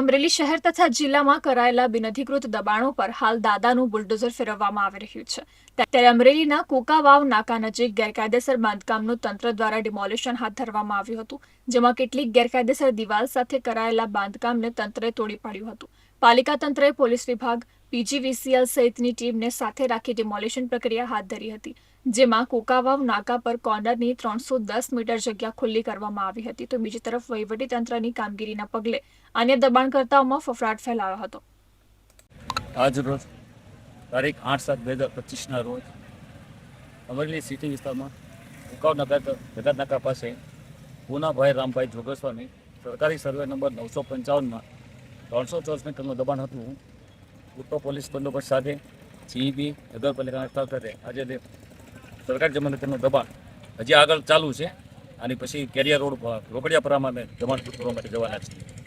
અમરેલી શહેર તથા જિલ્લામાં કરાયેલા બિનઅધિકૃત દબાણો પર હાલ દાદાનું બુલડોઝર ફેરવવામાં આવી રહ્યું છે. ત્યારે અમરેલીના કોકાવાવ નાકા નજીક ગેરકાયદેસર બાંધકામનું તંત્ર દ્વારા ડિમોલિશન હાથ ધરવામાં આવ્યું હતું, જેમાં કેટલીક ગેરકાયદેસર દિવાલ સાથે કરાયેલા બાંધકામને તંત્રે તોડી પાડ્યું હતું. પાલિકા તંત્રએ પોલીસ વિભાગ, પીજીવીસીએલ સહિતની ટીમને સાથે રાખી ડિમોલિશન પ્રક્રિયા હાથ ધરી હતી, જેમાં કોકાવાવ નાકા પર કોર્નરની ત્રણસો દસ મીટર જગ્યા ખુલ્લી કરવામાં આવી હતી. તો બીજી તરફ વહીવટીતંત્રની કામગીરીના પગલે અન્ય દબાણકર્તાઓમાં ફફડાટ ફેલાયો હતો. આજ તારીખ આઠ સાત બે હજાર પચીસના રોજ અમરેલી સિટી વિસ્તારમાં ઉકાવ નગર જગત નાકા પાસે પૂનાભાઈ રામભાઈ જોગસ્વામી સરકારી સર્વે નંબર નવસો પંચાવનમાં ત્રણસો ચોવીસ મીટરનું દબાણ હતું. પૂરતો પોલીસ બંદોબસ્ત સાથે સીઈબી નગરપાલિકાના સ્થળ આજે સરકાર જમીન દબાણ હજી આગળ ચાલુ છે. અને પછી કેરિયર રોડ પર રોકડિયાપરામાં અમે દબાણ કરવા માટે જવાના છીએ.